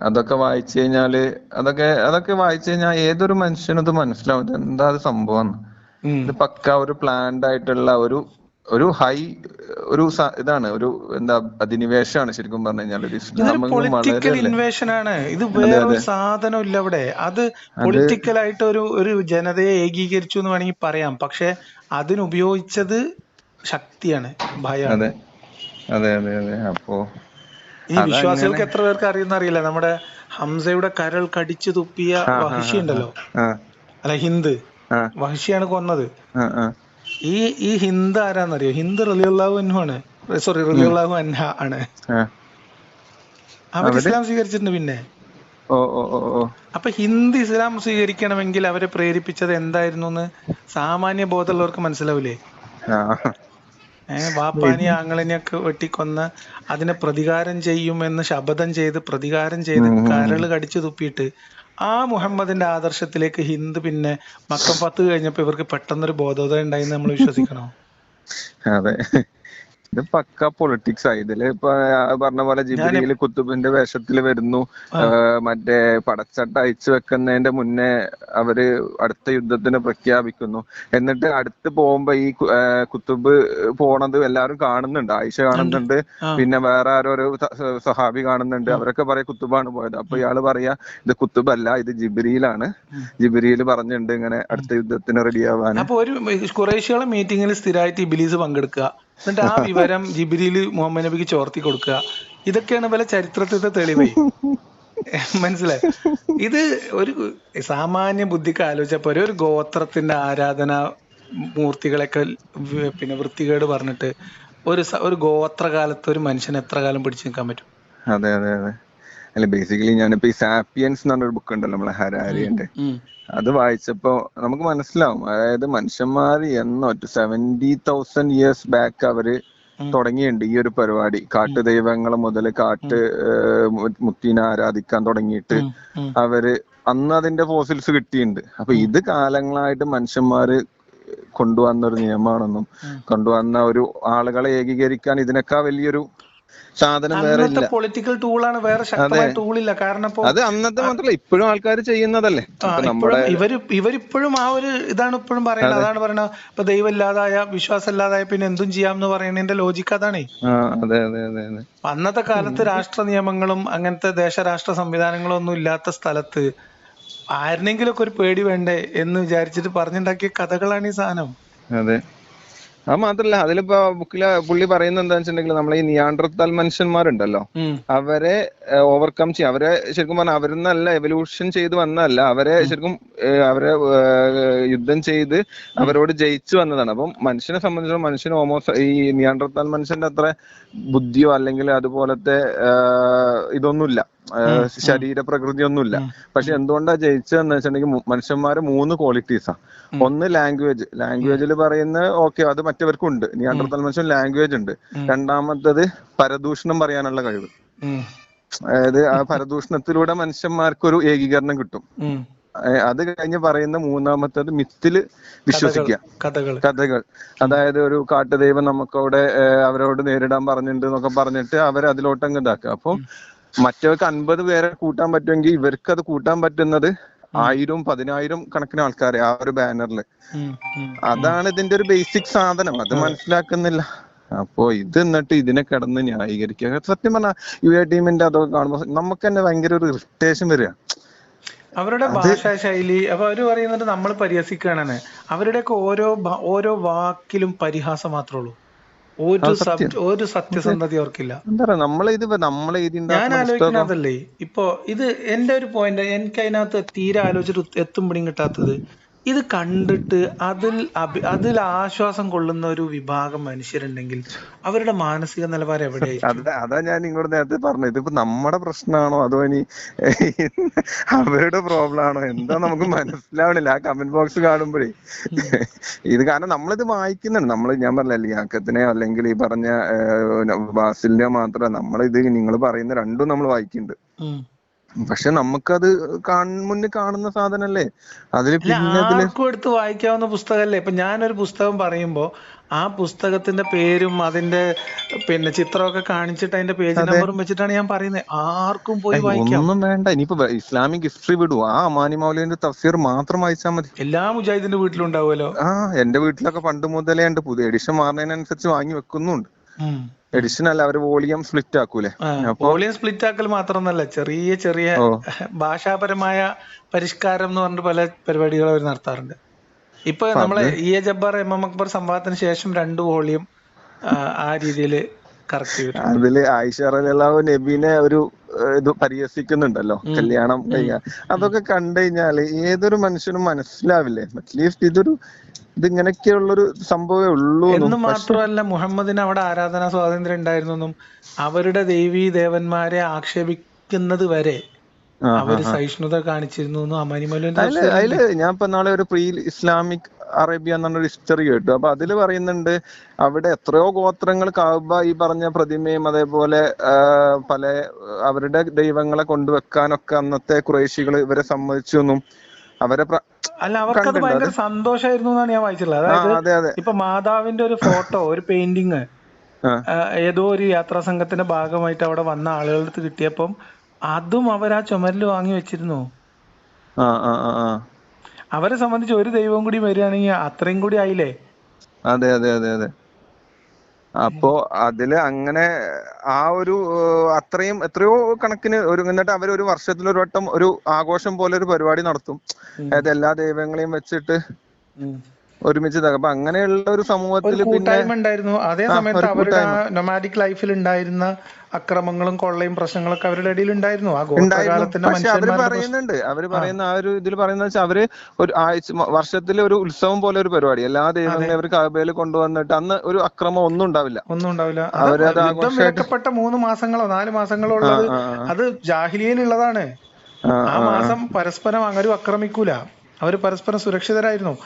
അതൊക്കെ വായിച്ചു കഴിഞ്ഞാൽ അതൊക്കെ അതൊക്കെ വായിച്ചു കഴിഞ്ഞാൽ ഏതൊരു മനുഷ്യനും ഇത് മനസ്സിലാവും. എന്താ അത് സംഭവം? ഇത് പക്ക ഒരു പ്ലാൻഡ് ആയിട്ടുള്ള ഒരു ഒരു ഹൈ ഒരു ഇതാണ് ഒരു എന്താ അധിനിവേശമാണ് ശരിക്കും പറഞ്ഞു കഴിഞ്ഞാൽ. ഒരു പൊളിറ്റിക്കൽ ഇൻവേഷൻ ആണ് ഇത് വേറൊരു സാധനം ഇല്ല അവിടെ. അത് പൊളിറ്റിക്കൽ ആയിട്ട് ഒരു ഒരു ജനതയെ ഏകീകരിച്ചു എന്ന് വേണമെങ്കിൽ പറയാം. പക്ഷെ അതിനുപയോഗിച്ചത് ശക്തിയാണ് ഭയമാണ് അതെ. അതെ അതെ അപ്പോ ഈ വിശ്വാസികൾക്ക് എത്ര പേർക്ക് അറിയുന്ന അറിയില്ല. നമ്മുടെ ഹംസയുടെ കരൾ കടിച്ചു തുപ്പിയ വഹിഷി ഉണ്ടല്ലോ അല്ല ഹിന്ദ്. വഹിഷിയാണ് കൊന്നത്. ഈ ഈ ഹിന്ദ് ആരാന്നറിയോ? ഹിന്ദ് റലിയുള്ളാഹു അൻഹു ആണ് സോറി റലിയുള്ളാഹു അൻഹ ആണ്. അവർ ഇസ്ലാം സ്വീകരിച്ചിട്ടുണ്ട് പിന്നെ. അപ്പൊ ഹിന്ദ് ഇസ്ലാം സ്വീകരിക്കണമെങ്കിൽ അവരെ പ്രേരിപ്പിച്ചത് എന്തായിരുന്നു എന്ന് സാമാന്യ ബോധമുള്ളവർക്ക് മനസ്സിലാവില്ലേ ഏഹ് വാപ്പാനി ആങ്ങളിനെയൊക്കെ വെട്ടിക്കൊന്ന് അതിനെ പ്രതികാരം ചെയ്യുമെന്ന് ശപഥം ചെയ്ത് പ്രതികാരം ചെയ്ത് കരൾ കടിച്ചു തുപ്പിയിട്ട് ആ മുഹമ്മദിന്റെ ആദർശത്തിലേക്ക് ഹിന്ദു പിന്നെ മക്കം പത്ത് കഴിഞ്ഞപ്പോ ഇവർക്ക് പെട്ടെന്നൊരു ബോധോദയം ഉണ്ടായിന്ന് നമ്മൾ വിശ്വസിക്കണോ? അതെ. ഇത് പക്ക പൊളിറ്റിക്സ് ആയി ഇതിൽ ഇപ്പൊ പറഞ്ഞ പോലെ ജിബിലിയിൽ കുത്തുബിന്റെ വേഷത്തിൽ വരുന്നു. മറ്റേ പടച്ചട്ട അയച്ചു വെക്കുന്നതിന്റെ മുന്നേ അവർ അടുത്ത യുദ്ധത്തിന് പ്രഖ്യാപിക്കുന്നു. എന്നിട്ട് അടുത്ത് പോകുമ്പോ ഈ കുത്തുബ് പോണത് എല്ലാരും കാണുന്നുണ്ട്. ആയിഷ കാണുന്നുണ്ട്. പിന്നെ വേറെ ആരോ ഒരു സഹാബി കാണുന്നുണ്ട്. അവരൊക്കെ പറയാ കുത്തുബാണ് പോയത്. അപ്പൊ ഇയാൾ പറയാ ഇത് കുത്തുബല്ല ഇത് ജിബിരിയിലാണ്. ജിബിരിയിൽ പറഞ്ഞിട്ടുണ്ട് ഇങ്ങനെ അടുത്ത യുദ്ധത്തിന് റെഡിയാവാൻ അപ്പൊ ഒരു കുറേശ്ശികളെ മീറ്റിംഗിൽ സ്ഥിരമായിട്ട് ഇബിലീസ് പങ്കെടുക്കുക എന്നിട്ട് ആ വിവരം ജിബിരിയിൽ മുഹമ്മദ് നബിക്ക് ചോർത്തി കൊടുക്കുക. ഇതൊക്കെയാണ് പല ചരിത്രത്തിന്റെ തെളിവേ. മനസ്സിലായി? ഇത് ഒരു സാമാന്യ ബുദ്ധിക്ക് ആലോചിച്ചപ്പോ ഒരു ഗോത്രത്തിന്റെ ആരാധന മൂർത്തികളൊക്കെ പിന്നെ വൃത്തികേട് പറഞ്ഞിട്ട് ഒരു ഒരു ഗോത്രകാലത്ത് ഒരു മനുഷ്യൻ എത്ര കാലം പിടിച്ചു നിൽക്കാൻ പറ്റും? അതെ അതെ അതെ. അല്ല ബേസിക്കലി ഞാനിപ്പോ ഈ സാപ്പിയൻസ് എന്ന് പറഞ്ഞൊരു ബുക്ക് ഉണ്ടല്ലോ നമ്മളെ ഹരാരിന്റെ അത് വായിച്ചപ്പോ നമുക്ക് മനസ്സിലാവും. അതായത് മനുഷ്യന്മാർ എന്നോ സെവന്റി തൗസൻഡ് ഇയേഴ്സ് ബാക്ക് അവർ തുടങ്ങിയിട്ടുണ്ട് ഈ ഒരു പരിപാടി. കാട്ടു ദൈവങ്ങൾ മുതൽ കാട്ട് മുത്തീനെ ആരാധിക്കാൻ തുടങ്ങിയിട്ട്. അവർ അന്ന് അതിന്റെ ഫോസിൽസ് കിട്ടിയിട്ടുണ്ട്. അപ്പൊ ഇത് കാലങ്ങളായിട്ട് മനുഷ്യന്മാര് കൊണ്ടുവന്ന ഒരു നിയമമാണെന്നും കൊണ്ടുവന്ന ഒരു ആളുകളെ ഏകീകരിക്കാൻ ഇതിനേക്കാൾ വലിയൊരു സാധനം വേറെ ഇല്ല. പൊളിറ്റിക്കൽ ടൂളാണ് വേറെ ശക്തമായ ടൂളില്ല കാരണം അത് അന്നത്തെ മാത്രമല്ല ഇപ്പോഴും ആൾക്കാർ ചെയ്യുന്നതല്ലേ. നമ്മുടെ ഇവർ ഇവരിപ്പോഴും ആ ഒരു ഇതാണ് ഇപ്പോഴും പറയുന്നത്. അതാണ് പറയുന്നത്. ഇപ്പൊ ദൈവം ഇല്ലാതായ വിശ്വാസം ഇല്ലാതായ പിന്നെ എന്തും ചെയ്യാം എന്ന് പറയുന്നതിന്റെ ലോജിക്ക് അതാണ്. അതെ അതെ അതെ അന്നത്തെ കാലത്ത് രാഷ്ട്ര നിയമങ്ങളും അങ്ങനത്തെ ദേശരാഷ്ട്ര സംവിധാനങ്ങളും ഒന്നും ഇല്ലാത്ത സ്ഥലത്ത് ആരിനെങ്കിലും ഒക്കെ ഒരു പേടി വേണ്ടേ എന്ന് വിചാരിച്ചിട്ട് പറഞ്ഞുണ്ടാക്കിയ കഥകളാണ് ഈ സാധനം. അതെ. അത് മാത്രല്ല അതിലിപ്പോ ബുക്കിൽ പുള്ളി പറയുന്നത് എന്താ വെച്ചിട്ടുണ്ടെങ്കിൽ നമ്മളെ ഈ നിയാണ്ടർത്താൽ മനുഷ്യന്മാരുണ്ടല്ലോ. അവരെ ഓവർകം ചെയ്യും. അവരെ ശരിക്കും പറഞ്ഞാൽ അവരിന്നല്ല എവല്യൂഷൻ ചെയ്ത് വന്നതല്ല. അവരെ ശരിക്കും അവരെ യുദ്ധം ചെയ്ത് അവരോട് ജയിച്ചു വന്നതാണ്. അപ്പം മനുഷ്യനെ സംബന്ധിച്ചിടത്തോളം മനുഷ്യന് ഓമോസ് ഈ നിയാണ്ടർത്താൽ മനുഷ്യന്റെ അത്ര ബുദ്ധിയോ അല്ലെങ്കിൽ അതുപോലത്തെ ഇതൊന്നുമില്ല. ഏഹ്, ശരീരപ്രകൃതി ഒന്നുമില്ല പക്ഷെ എന്തുകൊണ്ടാ ജയിച്ചതെന്ന് വെച്ചിട്ടുണ്ടെങ്കിൽ മനുഷ്യന്മാരെ മൂന്ന് ക്വാളിറ്റീസാ ഒന്ന് ലാംഗ്വേജ് ലാംഗ്വേജിൽ പറയുന്ന ഓക്കെ അത് മറ്റവർക്കും ഉണ്ട് നിയാൻഡർത്താൽ മനുഷ്യൻ ലാംഗ്വേജ് ഉണ്ട്. രണ്ടാമത്തത് പരദൂഷണം പറയാനുള്ള കഴിവ്. അതായത് ആ പരദൂഷണത്തിലൂടെ മനുഷ്യന്മാർക്കൊരു ഏകീകരണം കിട്ടും. അത് കഴിഞ്ഞ് പറയുന്ന മൂന്നാമത്തത് മിത്തിൽ വിശ്വസിക്കുക കഥകൾ കഥകൾ. അതായത് ഒരു കാട്ടുദൈവം നമുക്കവിടെ അവരോട് നേരിടാൻ പറഞ്ഞിട്ടുണ്ട് എന്നൊക്കെ പറഞ്ഞിട്ട് അവർ അതിലോട്ടങ്ങ് ഇതാക്കുക. അപ്പം മറ്റവർക്ക് അൻപത് പേരെ കൂട്ടാൻ പറ്റുമെങ്കിൽ ഇവർക്ക് അത് കൂട്ടാൻ പറ്റുന്നത് ആയിരം പതിനായിരം കണക്കിന് ആൾക്കാരെ ആ ഒരു ബാനറിൽ. അതാണ് ഇതിന്റെ ഒരു ബേസിക് സാധനം. അത് മനസ്സിലാക്കുന്നില്ല. അപ്പോ ഇത് എന്നിട്ട് ഇതിനെ കിടന്ന് ന്യായീകരിക്കുക. സത്യം പറഞ്ഞാൽ യു എ ടീമിന്റെ അതൊക്കെ കാണുമ്പോൾ നമുക്ക് തന്നെ ഭയങ്കര ഒരു ഇറിറ്റേഷൻ വരിക. അവരുടെ ഭാഷാ ശൈലി അപ്പൊ അവർ പറയുന്നത് നമ്മൾ പരിഹസിക്കുകയാണ് അവരുടെയൊക്കെ ഓരോ ഓരോ വാക്കിലും പരിഹാസം മാത്രമേ ഉള്ളൂ. ഒരു സത്യസന്ധത അവർക്കില്ല. എന്താ പറയാ നമ്മളെ ഇത് നമ്മളെ ഞാൻ ഇതിന്റെ ആലോചിക്കുന്നതല്ലേ ഇപ്പൊ ഇത് എന്റെ ഒരു പോയിന്റ് എനിക്ക് അതിനകത്ത് തീരെ ആലോചിച്ചിട്ട് എത്തും പിടിയും കിട്ടാത്തത്. ഇത് കണ്ടിട്ട് അതിൽ അഭി- അതിൽ ആശ്വാസം കൊള്ളുന്ന ഒരു വിഭാഗം മനുഷ്യരുണ്ടെങ്കിൽ അവരുടെ മാനസിക നിലവാരം എവിടെയായിരിക്കും? അതാ ഞാൻ ഇങ്ങോട്ട് നേരത്തെ പറഞ്ഞത്. ഇതിപ്പോ നമ്മുടെ പ്രശ്നമാണോ അതോ ഇനി അവരുടെ പ്രോബ്ലം ആണോ എന്താ നമുക്ക് മനസ്സിലാവണില്ല. ആ കമന്റ് ബോക്സ് കാണുമ്പോഴേ. ഇത് കാരണം നമ്മളിത് വായിക്കുന്നുണ്ട്. നമ്മൾ ഞാൻ പറഞ്ഞ ലിയാക്കത്തിനെ അല്ലെങ്കിൽ ഈ പറഞ്ഞ ഏഹ്, ബാസിലിനെ മാത്രം നമ്മളിത് നിങ്ങൾ പറയുന്ന രണ്ടും നമ്മൾ വായിക്കുന്നുണ്ട്. പക്ഷെ നമുക്കത് മുന്നിൽ കാണുന്ന സാധനല്ലേ? അതിൽ പിന്നെ ആർക്കും എടുത്ത് വായിക്കാവുന്ന പുസ്തകമല്ലേ ഇപ്പൊ ഞാനൊരു പുസ്തകം പറയുമ്പോ ആ പുസ്തകത്തിന്റെ പേരും അതിന്റെ പിന്നെ ചിത്രമൊക്കെ കാണിച്ചിട്ട് അതിന്റെ പേജ് നമ്പറും വെച്ചിട്ടാണ് ഞാൻ പറയുന്നത് ആർക്കും പോയി വായിക്കാം. ഒന്നും വേണ്ട. ഇനിയിപ്പോ ഇസ്ലാമിക് ഹിസ്റ്ററി വിടൂ. ആ അമാനി മൗലിന്റെ തഫ്സീർ മാത്രം വായിച്ചാൽ മതി. എല്ലാ മുജാഹിദിന്റെ വീട്ടിലും ഉണ്ടാവുമല്ലോ ആ എന്റെ വീട്ടിലൊക്കെ പണ്ട് മുതലേ ഉണ്ട്. പുതിയ എഡിഷൻ മാറുന്നതിനനുസരിച്ച് വാങ്ങി വെക്കുന്നുണ്ട്. എഡിഷൻ അല്ല അവർ വോളിയം സ്പ്ലിറ്റ് ആക്കൂലേ? വോളിയം സ്പ്ലിറ്റ് ആക്കൽ മാത്രമൊന്നല്ല ചെറിയ ചെറിയ ഭാഷാപരമായ പരിഷ്കാരം എന്ന് പറഞ്ഞിട്ട് പല പരിപാടികൾ അവർ നടത്താറുണ്ട്. ഇപ്പൊ നമ്മളെ E A Jabbar M M Akbar സംവാദത്തിന് ശേഷം രണ്ട് വോളിയം ആ രീതിയിൽ കറക്റ്റ് ചെയ്തിട്ടുണ്ട്. അതിൽ ആയിഷ റളിയല്ലാഹു നബീനെ ഒരു ഇത് പരിഹസിക്കുന്നുണ്ടല്ലോ കല്യാണം കഴിക്കാൻ അതൊക്കെ കണ്ടു കഴിഞ്ഞാൽ ഏതൊരു മനുഷ്യനും മനസ്സിലാവില്ലേ? അറ്റ്ലീസ്റ്റ് ഇതൊരു ഇത് ഇങ്ങനെയൊക്കെയുള്ളൊരു സംഭവമേ ഉള്ളൂ എന്ന് മാത്രമല്ല മുഹമ്മദിന് അവിടെ ആരാധനാ സ്വാതന്ത്ര്യം ഉണ്ടായിരുന്നെന്നും അവരുടെ ദേവീ ദേവന്മാരെ ആക്ഷേപിക്കുന്നത് വരെ അവർ സഹിഷ്ണുത കാണിച്ചിരുന്നു അതിൽ ഞാൻ ഇപ്പൊ നാളെ ഒരു പ്രീ ഇസ്ലാമിക് അറേബ്യ എന്നൊരു ഹിസ്റ്ററി കേട്ടു. അപ്പൊ അതിൽ പറയുന്നുണ്ട് അവിടെ എത്രയോ ഗോത്രങ്ങൾ കാബ ഈ പറഞ്ഞ പ്രതിമയും അതേപോലെ പല അവരുടെ ദൈവങ്ങളെ കൊണ്ടുവെക്കാനൊക്കെ അന്നത്തെ കുറേശികൾ ഇവരെ സമ്മതിച്ചു എന്നും അവരെ അല്ല അവർക്കത് ഭയങ്കര സന്തോഷമായിരുന്നു എന്നാണ് ഞാൻ വായിച്ചിട്ടുള്ളത്. അതായത് അതെ അതെ. ഇപ്പൊ മാതാവിന്റെ ഒരു ഫോട്ടോ ഒരു പെയിന്റിങ് ഏതോ ഒരു യാത്രാ സംഘത്തിന്റെ ഭാഗമായിട്ട് അവിടെ വന്ന ആളുകളുടെ അടുത്ത് കിട്ടിയപ്പം അതും അവരാ ആ ചുമരിൽ വാങ്ങി വെച്ചിരുന്നു അവരെ സംബന്ധിച്ച് ഒരു ദൈവം കൂടി വരികയാണെങ്കിൽ അത്രയും കൂടി ആയില്ലേ? അതെ അതെ അതെ അതെ. അപ്പോ അതിൽ അങ്ങനെ ആ ഒരു അത്രയും എത്രയോ കണക്കിന് ഒരു എന്നിട്ട് അവർ ഒരു വർഷത്തിൽ ഒരു വട്ടം ഒരു ആഘോഷം പോലെ ഒരു പരിപാടി നടത്തും. അതായത് എല്ലാ ദൈവങ്ങളെയും വെച്ചിട്ട് ഒരുമിച്ച്. അപ്പൊ അങ്ങനെയുള്ള ഒരു സമൂഹത്തിൽ കൂട്ടായ്മ ഉണ്ടായിരുന്നു. അതേ സമയത്ത് അവരുടെ നൊമാറ്റിക് ലൈഫിൽ ഉണ്ടായിരുന്ന അക്രമങ്ങളും കൊള്ളയും പ്രശ്നങ്ങളൊക്കെ അവരുടെ ഇടയിൽ ഉണ്ടായിരുന്നു. ആ പക്ഷെ അവർ പറയുന്നുണ്ട്. അവർ പറയുന്ന ആ ഒരു ഇതിൽ പറയുന്ന വെച്ചാൽ അവർ ഒരു ആഴ്ച വർഷത്തിൽ ഒരു ഉത്സവം പോലെ ഒരു പരിപാടി. എല്ലാ ദൈവങ്ങളെയും അവർ കാബയിൽ കൊണ്ടുവന്നിട്ട് അന്ന് ഒരു അക്രമം ഒന്നും ഉണ്ടാവില്ല. ഒന്നും ഉണ്ടാവില്ല. അവരത് ആഘോഷിക്കപ്പെട്ട മൂന്ന് മാസങ്ങളോ നാല് മാസങ്ങളോ ഉള്ളത്. അത് ജാഹിലിയയിലുള്ളതാണ്. ആ, ആ മാസം പരസ്പരം അങ്ങനെ ആക്രമിക്കൂല. അവർ പരസ്പരം സുരക്ഷിതരായിരുന്നു.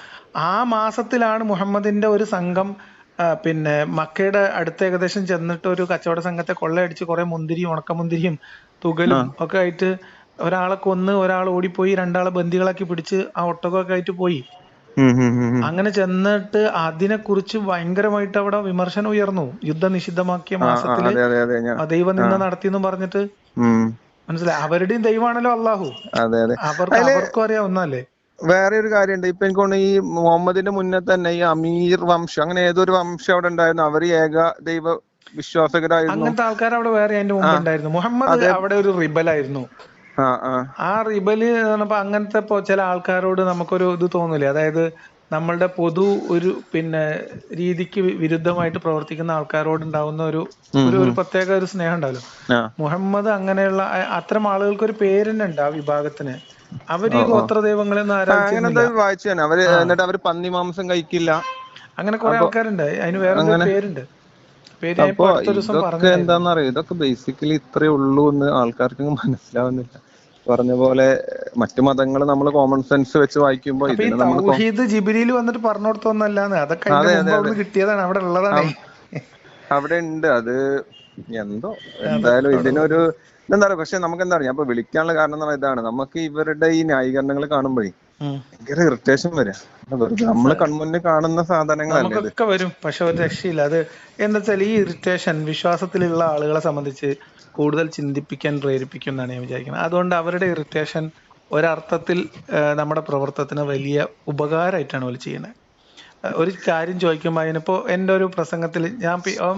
ആ മാസത്തിലാണ് മുഹമ്മദിന്റെ ഒരു സംഘം പിന്നെ മക്കയുടെ അടുത്ത് ഏകദേശം ചെന്നിട്ട് ഒരു കച്ചവട സംഘത്തെ കൊള്ളയടിച്ച് കുറെ മുന്തിരിയും ഉണക്കമുന്തിരിയും തുകലും ഒക്കെ ആയിട്ട് ഒരാളെ കൊന്ന് ഒരാൾ ഓടിപ്പോയി രണ്ടാളെ ബന്ദികളാക്കി പിടിച്ച് ആ ഒട്ടകമൊക്കെ ആയിട്ട് പോയി. അങ്ങനെ ചെന്നിട്ട് അതിനെ കുറിച്ച് ഭയങ്കരമായിട്ട് അവിടെ വിമർശനം ഉയർന്നു. യുദ്ധ നിഷിദ്ധമാക്കിയ മാസത്തിൽ മാസത്തിൽ ഞാൻ ആ ദൈവനിന്ദ നടത്തിയെന്ന് പറഞ്ഞിട്ട്. മനസ്സിലായി. അവരുടെയും ദൈവമാണല്ലോ അള്ളാഹു അവർക്ക് അവർക്കും അറിയാം ഒന്നല്ലേ വേറെ ഒരു കാര്യമുണ്ട്. ഇപ്പൊ എനിക്ക് തോന്നുന്നു ഈ മുഹമ്മദിന്റെ മുന്നേ തന്നെ ഈ അമീർ വംശം അങ്ങനെ ഏതൊരു വംശം അവിടെ ഉണ്ടായിരുന്നു? അവർ ഏക ദൈവ വിശ്വാസകരായിരുന്നു. അങ്ങനത്തെ ആൾക്കാർ അവിടെ വേറെ അതിന്റെ മുമ്പ് ഉണ്ടായിരുന്നു. മുഹമ്മദ് അവിടെ ഒരു റിബലായിരുന്നു ആ റിബൽ പറഞ്ഞപ്പോ അങ്ങനത്തെ ചില ആൾക്കാരോട് നമുക്കൊരു ഇത് തോന്നില്ലേ? അതായത് നമ്മളുടെ പൊതു ഒരു പിന്നെ രീതിക്ക് വിരുദ്ധമായിട്ട് പ്രവർത്തിക്കുന്ന ആൾക്കാരോട് ഉണ്ടാവുന്ന ഒരു ഒരു ഒരു പ്രത്യേക ഒരു സ്നേഹം ഉണ്ടാവല്ലോ. മുഹമ്മദ് അങ്ങനെയുള്ള അത്തരം ആളുകൾക്ക് ഒരു പേര് തന്നെ ഉണ്ട് ആ വിഭാഗത്തിന്. അവർ ഈ ഗോത്ര ദൈവങ്ങളെ അങ്ങനെ വായിച്ചു തന്നെ. അവർ എന്നിട്ട് അവർ പന്നി മാംസം കഴിക്കില്ല. അങ്ങനെ കുറെ ആൾക്കാരുണ്ട്. അതിന് വേറെ പേരുണ്ട്. അപ്പൊ ഇതൊക്കെ പറഞ്ഞു എന്താന്നറിയോ ഇതൊക്കെ ബേസിക്കലി ഇത്രേ ഉള്ളൂ എന്ന് ആൾക്കാർക്ക് മനസ്സിലാവുന്നില്ല. പറഞ്ഞ പോലെ മറ്റു മതങ്ങൾ നമ്മൾ കോമൺ സെൻസ് വെച്ച് വായിക്കുമ്പോ ജിബിലിയിൽ വന്നിട്ട് പറഞ്ഞു കൊടുത്തൊന്നല്ലാന്ന് അതൊക്കെ കിട്ടിയതാണ്. അവിടെ ഉള്ളതാണ്. അവിടെ ഉണ്ട്. അത് എന്തോ? എന്തായാലും ഇതിനൊരു എന്താ പറയാ പക്ഷെ നമുക്ക് എന്താ പറയാ അപ്പൊ വിളിക്കാനുള്ള കാരണം എന്ന് ഇതാണ്. നമുക്ക് ഇവരുടെ ഈ ന്യായീകരണങ്ങൾ കാണുമ്പോഴേ. ഭയങ്കര ഇറിറ്റേഷൻ വരാം. നമ്മൾ കൺമുന്നിൽ കാണുന്ന സാധനങ്ങളൊക്കെ നമുക്കൊക്കെ വരും. പക്ഷെ ഒരു രക്ഷയില്ല. അത് എന്താ വെച്ചാൽ ഈ ഇറിറ്റേഷൻ വിശ്വാസത്തിലുള്ള ആളുകളെ സംബന്ധിച്ച് കൂടുതൽ ചിന്തിപ്പിക്കാൻ പ്രേരിപ്പിക്കും എന്നാണ് ഞാൻ വിചാരിക്കുന്നത്. അതുകൊണ്ട് അവരുടെ ഇറിറ്റേഷൻ ഒരർത്ഥത്തിൽ നമ്മുടെ പ്രവർത്തനത്തിന് വലിയ ഉപകാരമായിട്ടാണ് അവർ ചെയ്യുന്നത്. ഒരു കാര്യം ചോദിക്കുമ്പോൾ അതിനിപ്പോ എന്റെ ഒരു പ്രസംഗത്തിൽ ഞാൻ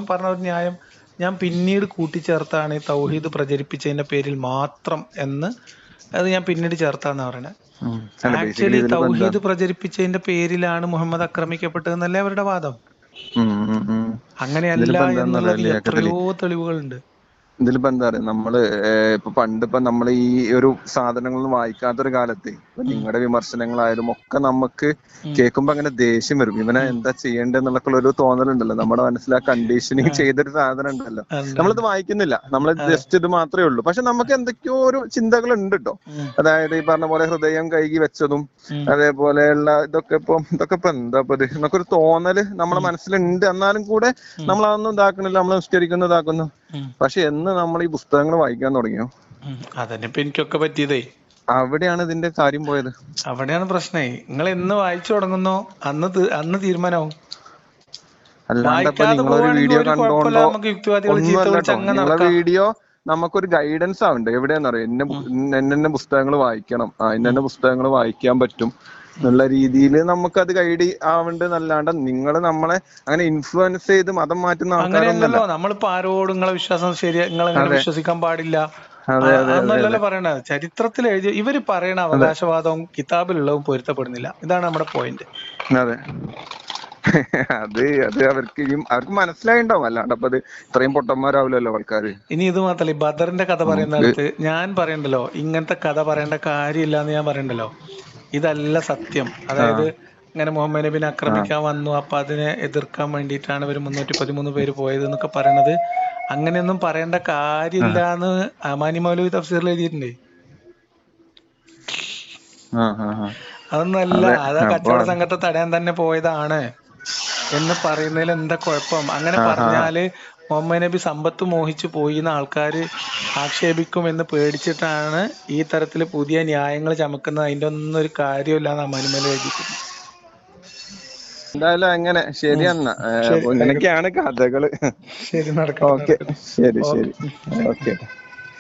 പറഞ്ഞ ഒരു ന്യായം ഞാൻ പിന്നീട് കൂട്ടിച്ചേർത്താണ് ഈ തൗഹീദ് പ്രചരിപ്പിച്ചതിന്റെ പേരിൽ മാത്രം എന്ന് അത് ഞാൻ പിന്നീട് ചേർത്താന്ന് പറയണേ. ആക്ച്വലി തൗഹീദ് പ്രചരിപ്പിച്ചതിന്റെ പേരിലാണ് മുഹമ്മദ് ആക്രമിക്കപ്പെട്ടതെന്നല്ലേ അവരുടെ വാദം. അങ്ങനെയല്ല എന്നുള്ളതിൽ എന്നുള്ളത് എത്രയോ തെളിവുകളുണ്ട്. ഇതിലിപ്പോ എന്താ പറയാ നമ്മൾ ഇപ്പൊ പണ്ട് ഇപ്പൊ നമ്മൾ ഈ ഒരു സാധനങ്ങളൊന്നും വായിക്കാത്തൊരു കാലത്ത് നിങ്ങളുടെ വിമർശനങ്ങളായാലും ഒക്കെ നമുക്ക് കേൾക്കുമ്പോ അങ്ങനെ ദേഷ്യം വരും. ഇവനെ എന്താ ചെയ്യേണ്ടെന്നുള്ള ഒരു തോന്നലുണ്ടല്ലോ. നമ്മുടെ മനസ്സിൽ ആ കണ്ടീഷനിങ് ചെയ്തൊരു സാധനം ഉണ്ടല്ലോ. ഉണ്ട്. നമ്മളിത് വായിക്കുന്നില്ല. നമ്മൾ ജസ്റ്റ് ഇത് മാത്രമേ ഉള്ളൂ. പക്ഷെ നമുക്ക് എന്തൊക്കെയോ ഒരു ചിന്തകൾ ഉണ്ട് കേട്ടോ അതായത് ഈ പറഞ്ഞ പോലെ ഹൃദയം കൈകി വെച്ചതും. അതേപോലെയുള്ള ഇതൊക്കെ ഇപ്പൊ ഇതൊക്കെ ഇപ്പൊ എന്താ ഇപ്പൊ ഇത്? എന്നൊക്കെ ഒരു തോന്നൽ നമ്മുടെ മനസ്സിലുണ്ട്. എന്നാലും കൂടെ നമ്മൾ അതൊന്നും ഇതാക്കണില്ല. നമ്മൾ നിസ്കരിക്കുന്നു ഇതാക്കുന്നു. പക്ഷെ എന്ന് നമ്മൾ ഈ പുസ്തകങ്ങൾ വായിക്കാൻ തുടങ്ങിയോ. അതന്നെ എനിക്കൊക്കെ പറ്റിയതേ. അവിടെയാണ് ഇതിന്റെ കാര്യം പോയത്. അവിടെയാണ് പ്രശ്നേ. നിങ്ങൾ എന്ന് വായിച്ചു തുടങ്ങുന്നോ അന്ന് അന്ന് പോവാണെങ്കിൽ വീഡിയോ കണ്ടോണ്ടോ വീഡിയോ നമുക്കൊരു ഗൈഡൻസ് ആവണ്ടേ? എവിടെയാന്നറിയോ? എന്നെ എന്നെ പുസ്തകങ്ങൾ വായിക്കണം. ആ ഇന്നെ പുസ്തകങ്ങൾ വായിക്കാൻ പറ്റും. എന്നുള്ള രീതിയിൽ നമുക്കത് ഗൈഡ് ആവണ്ടെന്നല്ലാണ്ട് നിങ്ങൾ നമ്മളെ അങ്ങനെ ഇൻഫ്ലുവൻസ് ചെയ്ത് മതം മാറ്റുന്ന ആൾക്കാരല്ലോ നമ്മളിപ്പോ ആരോടും നിങ്ങളെ വിശ്വാസം ശരി അങ്ങനെ വിശ്വസിക്കാൻ പാടില്ല. അതൊന്നല്ലല്ലോ പറയണത്. ചരിത്രത്തിൽ എഴുതി ഇവർ പറയണ അവകാശവാദവും കിതാബിലുള്ളതും പൊരുത്തപ്പെടുന്നില്ല. ഇതാണ് നമ്മുടെ പോയിന്റ് അതെ. അത് അത് അവർക്ക് അവർക്ക് മനസ്സിലായിണ്ടാവും. അല്ലാണ്ട് അപ്പൊ അത് ഇത്രയും പൊട്ടന്മാരാവില്ലല്ലോ ആൾക്കാര്. ഇനി ഇത് മാത്രല്ല ഈ ബദറിന്റെ കഥ പറയുന്നിടത്ത് ഞാൻ പറയണ്ടല്ലോ ഇങ്ങനത്തെ കഥ പറയേണ്ട കാര്യമില്ല എന്ന് ഞാൻ പറയണ്ടല്ലോ. ഇതല്ല സത്യം. അതായത് ഇങ്ങനെ മുഹമ്മദ് നബിനെ ആക്രമിക്കാൻ വന്നു അപ്പൊ അതിനെ എതിർക്കാൻ വേണ്ടിയിട്ടാണ് ഇവർ മുന്നൂറ്റി പതിമൂന്ന് പേര് പോയത് എന്നൊക്കെ പറയണത്. അങ്ങനെയൊന്നും പറയേണ്ട കാര്യമില്ല എന്ന് അമാനി മൗലവി തഫ്സീറിൽ എഴുതിയിട്ടുണ്ട്. അതൊന്നല്ല അത്. കച്ചവട സംഘത്തെ തടയാൻ തന്നെ പോയതാണ് എന്ന് പറയുന്നതിൽ എന്താ കുഴപ്പം? അങ്ങനെ പറഞ്ഞാൽ മുഹമ്മദ് നബി സമ്പത്ത് മോഹിച്ചു പോയി എന്ന് ആൾക്കാർ ആക്ഷേപിക്കുമെന്ന് പേടിച്ചിട്ടാണ് ഈ തരത്തിൽ പുതിയ ന്യായങ്ങൾ ചമക്കുന്നത്. അതിന്റെ ഒന്നും ഒരു കാര്യമില്ല എന്ന് മനുമല എഴുതിക്കുന്നത് എന്തായാലും അങ്ങനെ. ശരി എന്നാ. ഇങ്ങനെയൊക്കെയാണ് കഥകൾ. ശരി നടക്കാം ഓക്കെ. ശരി ശരി. ഓക്കെ.